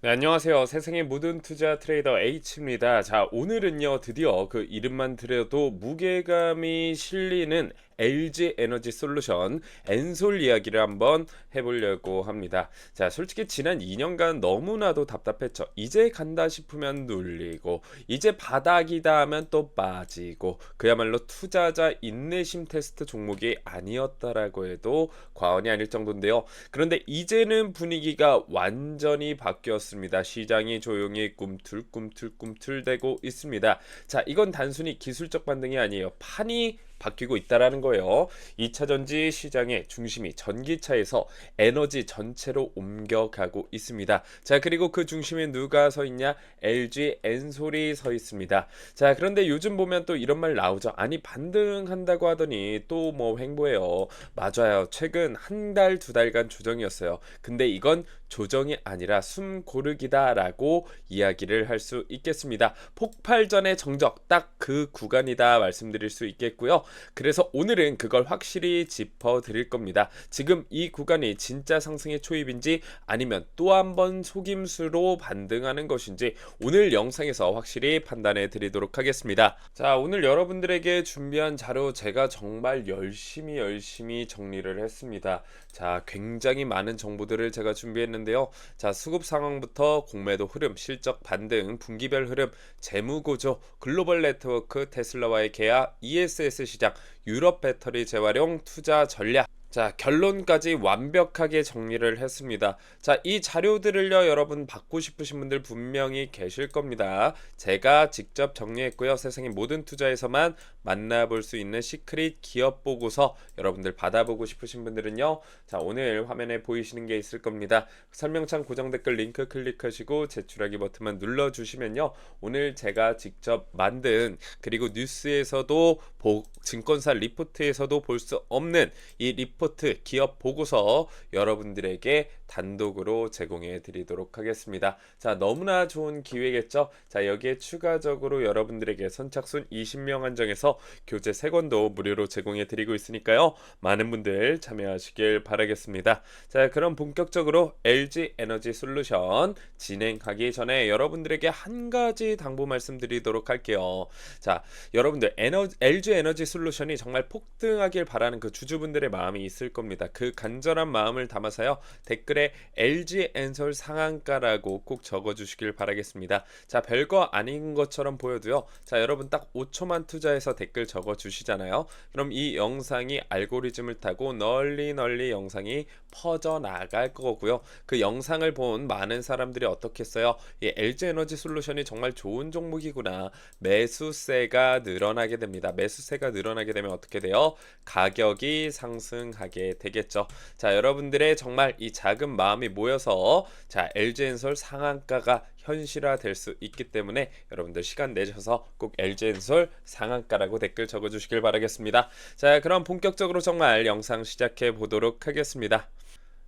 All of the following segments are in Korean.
네, 안녕하세요. 세상의 모든 투자 트레이더 H입니다. 자, 오늘은요, 드디어 그 이름만 들어도 무게감이 실리는 LG 에너지 솔루션 엔솔 이야기를 한번 해보려고 합니다. 자, 솔직히 지난 2년간 너무나도 답답했죠. 이제 간다 싶으면 눌리고, 이제 바닥이다 하면 또 빠지고, 그야말로 투자자 인내심 테스트 종목이 아니었다라고 해도 과언이 아닐 정도인데요. 그런데 이제는 분위기가 완전히 바뀌었습니다. 시장이 조용히 꿈틀꿈틀꿈틀대고 있습니다. 자, 이건 단순히 기술적 반등이 아니에요. 판이 바뀌고 있다라는 거예요. 2차 전지 시장의 중심이 전기차에서 에너지 전체로 옮겨가고 있습니다. 자, 그리고 그 중심에 누가 서 있냐? LG 엔솔이 서 있습니다. 자, 그런데 요즘 보면 또 이런 말 나오죠. 아니, 반등한다고 하더니 또 뭐 횡보해요. 맞아요. 최근 한 달, 두 달간 조정이었어요. 근데 이건 조정이 아니라 숨 고르기다라고 이야기를 할 수 있겠습니다. 폭발 전의 정적 딱 그 구간이다 말씀드릴 수 있겠고요. 그래서 오늘은 그걸 확실히 짚어 드릴 겁니다. 지금 이 구간이 진짜 상승의 초입인지 아니면 또 한 번 속임수로 반등하는 것인지 오늘 영상에서 확실히 판단해 드리도록 하겠습니다. 자, 오늘 여러분들에게 준비한 자료 제가 정말 열심히 열심히 정리를 했습니다. 자, 굉장히 많은 정보들을 제가 준비했는데 요. 자, 수급 상황부터 공매도 흐름, 실적 반등, 분기별 흐름, 재무 구조, 글로벌 네트워크, 테슬라와의 계약, ESS 시장, 유럽 배터리 재활용 투자 전략 자, 결론까지 완벽하게 정리를 했습니다. 자, 이 자료들을요, 여러분 받고 싶으신 분들 분명히 계실 겁니다. 제가 직접 정리했고요. 세상의 모든 투자에서만 만나볼 수 있는 시크릿 기업 보고서 여러분들 받아보고 싶으신 분들은요. 자, 오늘 화면에 보이시는 게 있을 겁니다. 설명창 고정 댓글 링크 클릭하시고 제출하기 버튼만 눌러 주시면요. 오늘 제가 직접 만든 그리고 뉴스에서도 보, 증권사 리포트에서도 볼 수 없는 이 리포트 리포트 기업 보고서 여러분들에게 단독으로 제공해 드리도록 하겠습니다. 자, 너무나 좋은 기회겠죠? 자, 여기에 추가적으로 여러분들에게 선착순 20명 한정해서 교재 3권도 무료로 제공해 드리고 있으니까요. 많은 분들 참여하시길 바라겠습니다. 자, 그럼 본격적으로 LG 에너지 솔루션 진행하기 전에 여러분들에게 한 가지 당부 말씀드리도록 할게요. 자, 여러분들 에너, LG 에너지 솔루션이 정말 폭등하길 바라는 그 주주분들의 마음이 있을 겁니다. 그 간절한 마음을 담아서요. 댓글에 LG 엔솔 상한가라고 꼭 적어 주시길 바라겠습니다. 자, 별거 아닌 것처럼 보여도요. 자, 여러분 딱 5초만 투자해서 댓글 적어 주시잖아요. 그럼 이 영상이 알고리즘을 타고 널리 널리 영상이 퍼져 나갈 거고요. 그 영상을 본 많은 사람들이 어떻게 했어요? 이 LG 에너지 솔루션이 정말 좋은 종목이구나. 매수세가 늘어나게 됩니다. 매수세가 늘어나게 되면 어떻게 돼요? 가격이 상승하게 되겠죠. 자, 여러분들의 정말 이 작은 마음이 모여서 자, LG엔솔 상한가가 현실화될 수 있기 때문에 여러분들 시간 내셔서 꼭 LG엔솔 상한가라고 댓글 적어주시길 바라겠습니다. 자, 그럼 본격적으로 정말 영상 시작해 보도록 하겠습니다.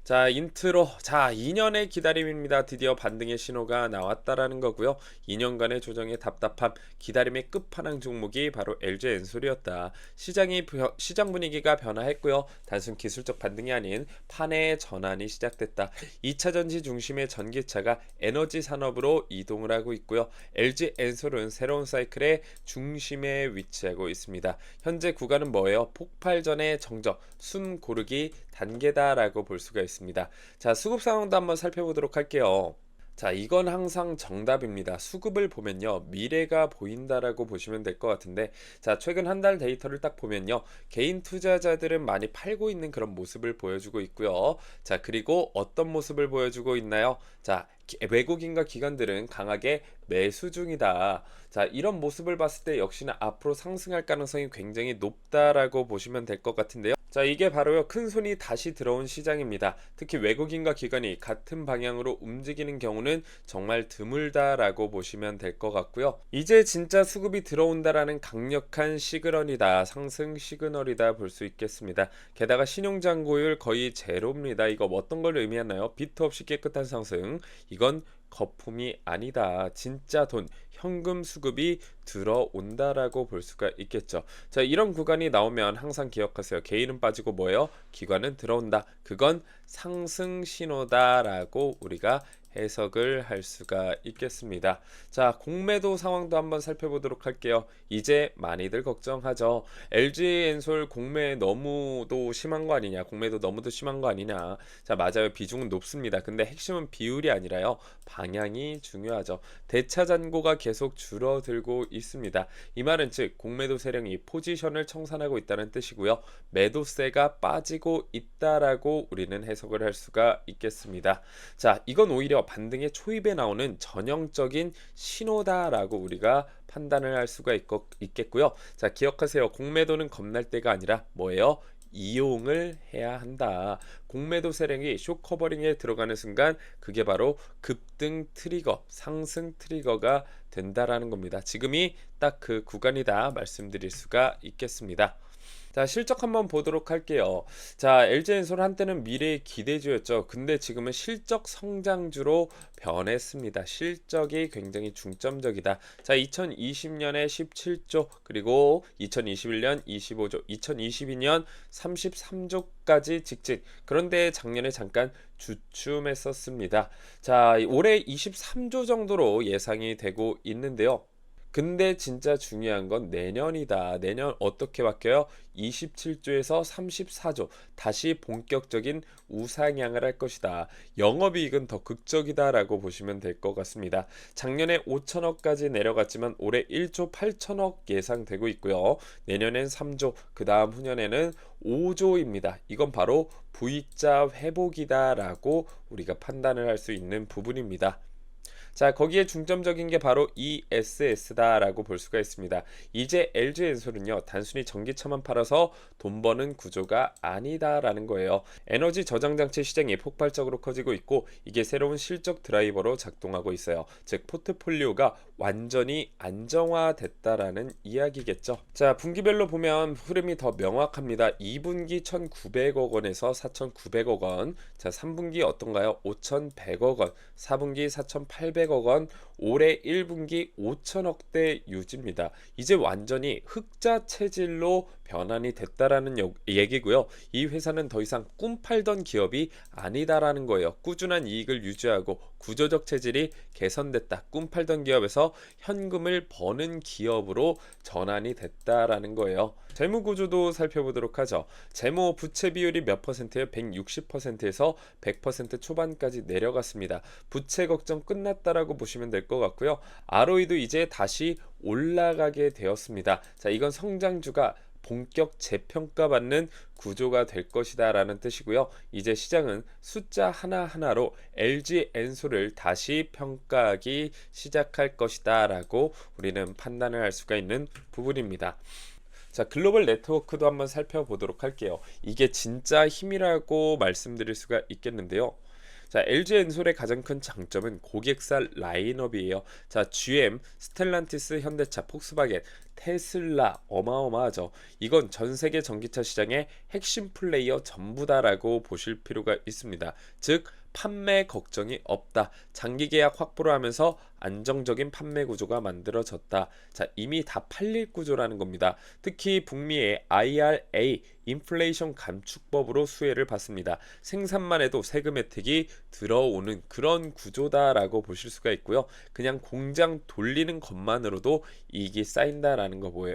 자, 인트로. 자, 2년의 기다림입니다. 드디어 반등의 신호가 나왔다라는 거고요. 2년간의 조정의 답답함, 기다림의 끝판왕 종목이 바로 LG 엔솔이었다. 시장이 시장 분위기가 변화했고요. 단순 기술적 반등이 아닌 판의 전환이 시작됐다. 2차 전지 중심의 전기차가 에너지 산업으로 이동을 하고 있고요. LG 엔솔은 새로운 사이클의 중심에 위치하고 있습니다. 현재 구간은 뭐예요? 폭발 전의 정적, 숨 고르기 단계다라고 볼 수가 있습니다. 자, 수급 상황도 한번 살펴보도록 할게요. 자, 이건 항상 정답입니다. 수급을 보면요. 미래가 보인다라고 보시면 될 것 같은데, 자, 최근 한 달 데이터를 딱 보면요. 개인 투자자들은 많이 팔고 있는 그런 모습을 보여주고 있고요. 자, 그리고 어떤 모습을 보여주고 있나요? 자, 외국인과 기관들은 강하게 매수 중이다. 자, 이런 모습을 봤을 때 역시나 앞으로 상승할 가능성이 굉장히 높다라고 보시면 될 것 같은데요. 자, 이게 바로요. 큰 손이 다시 들어온 시장입니다. 특히 외국인과 기관이 같은 방향으로 움직이는 경우는 정말 드물다라고 보시면 될 것 같고요. 이제 진짜 수급이 들어온다라는 강력한 시그널이다. 상승 시그널이다 볼 수 있겠습니다. 게다가 신용잔고율 거의 제로입니다. 이거 어떤 걸 의미하나요? 비트 없이 깨끗한 상승. 이건 거품이 아니다. 진짜 돈, 현금 수급이 들어온다라고 볼 수가 있겠죠. 자, 이런 구간이 나오면 항상 기억하세요. 개인은 빠지고 뭐예요? 기관은 들어온다. 그건 상승 신호다라고 우리가 해석을 할 수가 있겠습니다. 자, 공매도 상황도 한번 살펴보도록 할게요. 이제 많이들 걱정하죠. LG 엔솔 공매 너무도 심한 거 아니냐? 공매도 너무도 심한 거 아니냐? 자, 맞아요. 비중은 높습니다. 근데 핵심은 비율이 아니라요. 방향이 중요하죠. 대차 잔고가 계속 줄어들고 있습니다. 이 말은 즉 공매도 세력이 포지션을 청산하고 있다는 뜻이고요. 매도세가 빠지고 있다라고 우리는 해석을 할 수가 있겠습니다. 자, 이건 오히려 반등의 초입에 나오는 전형적인 신호다라고 우리가 판단을 할 수가 있고, 있겠고요. 자, 기억하세요. 공매도는 겁날 때가 아니라 뭐예요? 이용을 해야 한다. 공매도 세력이 쇼 커버링에 들어가는 순간 그게 바로 급등 트리거, 상승 트리거가 된다라는 겁니다. 지금이 딱 그 구간이다 말씀드릴 수가 있겠습니다. 자, 실적 한번 보도록 할게요. 자, LG엔솔 한때는 미래의 기대주였죠. 근데 지금은 실적 성장주로 변했습니다. 실적이 굉장히 중점적이다. 자, 2020년에 17조, 그리고 2021년 25조, 2022년 33조까지 직진. 그런데 작년에 잠깐 주춤했었습니다. 자, 올해 23조 정도로 예상이 되고 있는데요. 근데 진짜 중요한 건 내년이다. 내년 어떻게 바뀌어요? 27조에서 34조. 다시 본격적인 우상향을 할 것이다. 영업이익은 더 극적이다라고 보시면 될 것 같습니다. 작년에 5천억까지 내려갔지만 올해 1조 8천억 예상되고 있고요. 내년엔 3조, 그 다음 후년에는 5조입니다. 이건 바로 V자 회복이다라고 우리가 판단을 할 수 있는 부분입니다. 자, 거기에 중점적인 게 바로 ESS다라고 볼 수가 있습니다. 이제 LG 엔솔은요, 단순히 전기차만 팔아서 돈 버는 구조가 아니다라는 거예요. 에너지 저장 장치 시장이 폭발적으로 커지고 있고 이게 새로운 실적 드라이버로 작동하고 있어요. 즉 포트폴리오가 완전히 안정화됐다라는 이야기겠죠. 자, 분기별로 보면 흐름이 더 명확합니다. 2분기 1,900억 원에서 4,900억 원. 자, 3분기 어떤가요? 5,100억 원. 4분기 4,800억 원. 올해 1분기 5천억대 유지입니다. 이제 완전히 흑자 체질로 변환이 됐다라는 얘기고요. 이 회사는 더 이상 꿈 팔던 기업이 아니다라는 거예요. 꾸준한 이익을 유지하고 구조적 체질이 개선됐다. 꿈 팔던 기업에서 현금을 버는 기업으로 전환이 됐다라는 거예요. 재무 구조도 살펴보도록 하죠. 재무 부채 비율이 몇 퍼센트예요? 160%에서 100% 초반까지 내려갔습니다. 부채 걱정 끝났다라고 보시면 될 것 같고요. ROE도 이제 다시 올라가게 되었습니다. 자, 이건 성장주가 본격 재평가받는 구조가 될 것이다 라는 뜻이고요. 이제 시장은 숫자 하나하나로 LG 엔솔을 다시 평가하기 시작할 것이다 라고 우리는 판단을 할 수가 있는 부분입니다. 자, 글로벌 네트워크도 한번 살펴보도록 할게요. 이게 진짜 힘이라고 말씀드릴 수가 있겠는데요. 자, LG 엔솔의 가장 큰 장점은 고객사 라인업이에요. 자, GM, 스텔란티스, 현대차, 폭스바겐, 테슬라 어마어마하죠. 이건 전 세계 전기차 시장의 핵심 플레이어 전부다라고 보실 필요가 있습니다. 즉 판매 걱정이 없다. 장기 계약 확보를 하면서 안정적인 판매 구조가 만들어졌다. 자, 이미 다 팔릴 구조라는 겁니다. 특히 북미의 IRA 인플레이션 감축법으로 수혜를 받습니다. 생산만 해도 세금 혜택이 들어오는 그런 구조다라고 보실 수가 있고요. 그냥 공장 돌리는 것만으로도 이익이 쌓인다라는 거 보여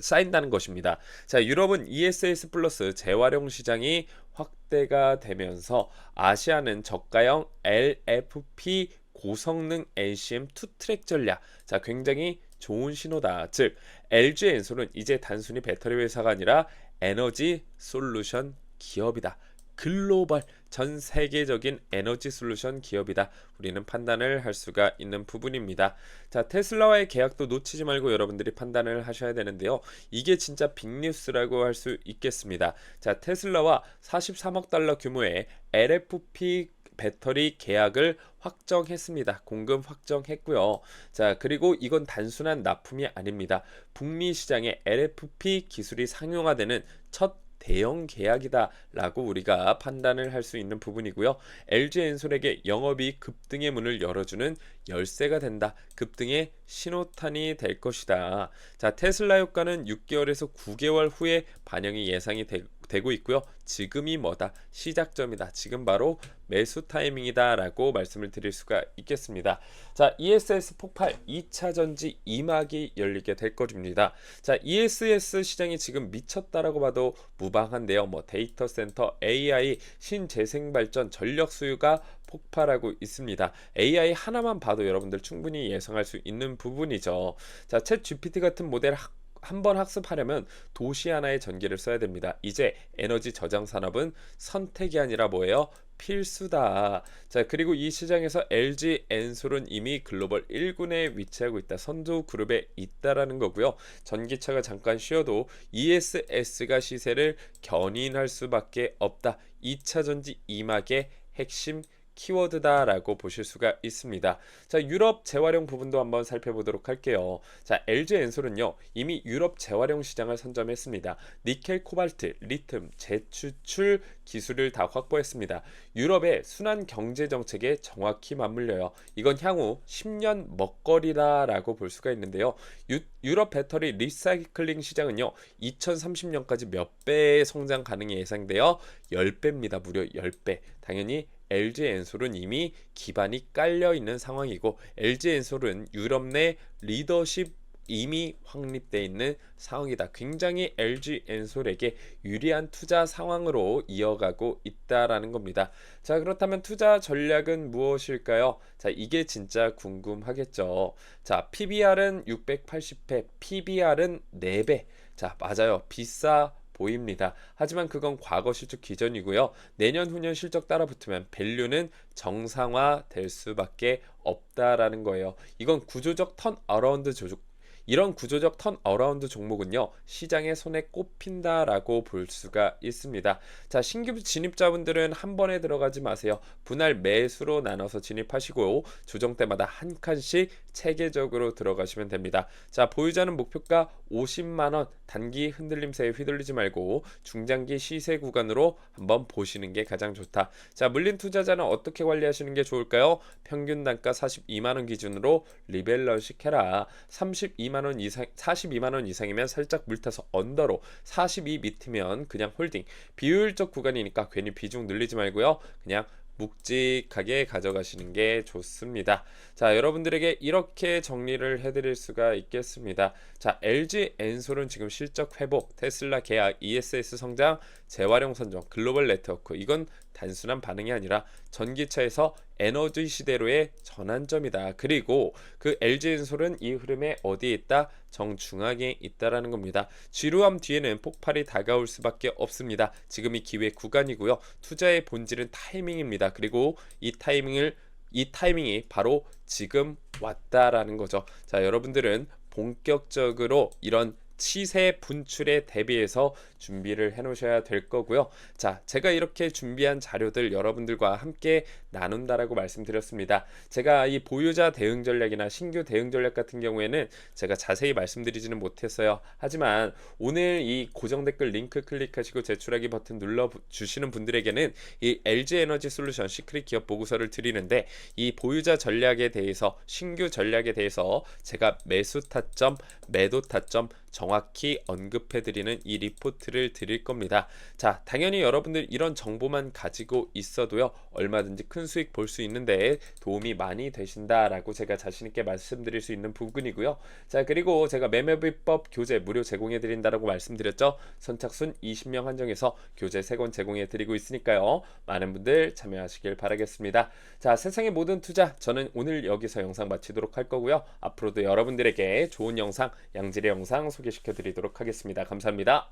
쌓인다는 것입니다. 자, 유럽은 ESS 플러스 재활용 시장이 확대가 되면서 아시아는 저가형 LFP 고성능 NCM 투 트랙 전략. 자, 굉장히 좋은 신호다. 즉, LG 엔솔은 이제 단순히 배터리 회사가 아니라 에너지 솔루션 기업이다. 글로벌 전 세계적인 에너지 솔루션 기업이다. 우리는 판단을 할 수가 있는 부분입니다. 자, 테슬라와의 계약도 놓치지 말고 여러분들이 판단을 하셔야 되는데요. 이게 진짜 빅뉴스라고 할 수 있겠습니다. 자, 테슬라와 43억 달러 규모의 LFP 배터리 계약을 확정했습니다. 공급 확정했고요. 자, 그리고 이건 단순한 납품이 아닙니다. 북미 시장에 LFP 기술이 상용화되는 첫 대형 계약이다라고 우리가 판단을 할 수 있는 부분이고요. LG 엔솔에게 영업이 급등의 문을 열어주는 열쇠가 된다. 급등의 신호탄이 될 것이다. 자, 테슬라 효과는 6개월에서 9개월 후에 반영이 예상이 되, 되고 있고요. 지금이 뭐다? 시작점이다. 지금 바로 매수 타이밍이다라고 말씀을 드릴 수가 있겠습니다. 자, ESS 폭발 2차 전지 2막이 열리게 될 것입니다. 자, ESS 시장이 지금 미쳤다라고 봐도 무방한데요. 뭐 데이터 센터, AI, 신재생 발전, 전력 수요가 폭발하고 있습니다. AI 하나만 봐도 여러분들 충분히 예상할 수 있는 부분이죠. 자, 챗 GPT 같은 모델 학 한 번 학습하려면 도시 하나의 전기를 써야 됩니다. 이제 에너지 저장 산업은 선택이 아니라 뭐예요? 필수다. 자, 그리고 이 시장에서 LG 엔솔은 이미 글로벌 1군에 위치하고 있다. 선두 그룹에 있다라는 거고요. 전기차가 잠깐 쉬어도 ESS가 시세를 견인할 수밖에 없다. 2차 전지 2막의 핵심 키워드다라고 보실 수가 있습니다. 자, 유럽 재활용 부분도 한번 살펴보도록 할게요. 자, LG 엔솔은요, 이미 유럽 재활용 시장을 선점했습니다. 니켈, 코발트, 리튬, 재추출 기술을 다 확보했습니다. 유럽의 순환 경제 정책에 정확히 맞물려요. 이건 향후 10년 먹거리다라고 볼 수가 있는데요. 유, 유럽 배터리 리사이클링 시장은요, 2030년까지 몇 배의 성장 가능이 예상되어 10배입니다. 무려 10배. 당연히 LG 엔솔은 이미 기반이 깔려 있는 상황이고 LG 엔솔은 유럽 내 리더십 이미 확립돼 있는 상황이다. 굉장히 LG 엔솔에게 유리한 투자 상황으로 이어가고 있다라는 겁니다. 자, 그렇다면 투자 전략은 무엇일까요? 자, 이게 진짜 궁금하겠죠. 자, PBR은 680배, PBR은 4배. 자, 맞아요. 비싸 보입니다. 하지만 그건 과거 실적 기전이고요. 내년 후년 실적 따라 붙으면 밸류는 정상화 될 수밖에 없다라는 거예요. 이건 구조적 턴 어라운드 조직 이런 구조적 턴 어라운드 종목은요 시장의 손에 꼽힌다라고 볼 수가 있습니다. 자 신규 진입자분들은 한 번에 들어가지 마세요. 분할 매수로 나눠서 진입하시고 조정 때마다 한 칸씩 체계적으로 들어가시면 됩니다. 자 보유자는 목표가 50만 원 단기 흔들림세에 휘둘리지 말고 중장기 시세 구간으로 한번 보시는 게 가장 좋다. 자 물린 투자자는 어떻게 관리하시는 게 좋을까요? 평균 단가 42만 원 기준으로 리밸런식 해라. 32만 42만 원 이상 42만 원 이상이면 살짝 물타서 언더로 42 밑이면 그냥 홀딩 비효율적 구간이니까 괜히 비중 늘리지 말고요 그냥 묵직하게 가져가시는 게 좋습니다. 자, 여러분들에게 이렇게 정리를 해드릴 수가 있겠습니다. 자, LG 엔솔은 지금 실적 회복, 테슬라 계약, ESS 성장, 재활용 선정, 글로벌 네트워크 이건 단순한 반응이 아니라 전기차에서 에너지 시대로의 전환점이다. 그리고 그 LG 엔솔은 이 흐름에 어디에 있다? 정중앙에 있다라는 겁니다. 지루함 뒤에는 폭발이 다가올 수밖에 없습니다. 지금이 기회 구간이고요. 투자의 본질은 타이밍입니다. 그리고 이 타이밍을 이 타이밍이 바로 지금 왔다라는 거죠. 자, 여러분들은 본격적으로 이런 시세 분출에 대비해서 준비를 해 놓으셔야 될 거고요. 자, 제가 이렇게 준비한 자료들 여러분들과 함께 나눈다라고 말씀드렸습니다. 제가 이 보유자 대응 전략이나 신규 대응 전략 같은 경우에는 제가 자세히 말씀드리지는 못했어요. 하지만 오늘 이 고정 댓글 링크 클릭하시고 제출하기 버튼 눌러 주시는 분들에게는 이 LG 에너지 솔루션 시크릿 기업 보고서를 드리는데 이 보유자 전략에 대해서 신규 전략에 대해서 제가 매수 타점, 매도 타점 정 확히 언급해 드리는 이 리포트를 드릴 겁니다. 자, 당연히 여러분들 이런 정보만 가지고 있어도요. 얼마든지 큰 수익 볼 수 있는데 도움이 많이 되신다라고 제가 자신 있게 말씀드릴 수 있는 부분이고요. 자, 그리고 제가 매매 비법 교재 무료 제공해 드린다라고 말씀드렸죠. 선착순 20명 한정해서 교재 3권 제공해 드리고 있으니까요. 많은 분들 참여하시길 바라겠습니다. 자, 세상의 모든 투자 저는 오늘 여기서 영상 마치도록 할 거고요. 앞으로도 여러분들에게 좋은 영상, 양질의 영상 소개시켜 드리도록 하겠습니다. 감사합니다.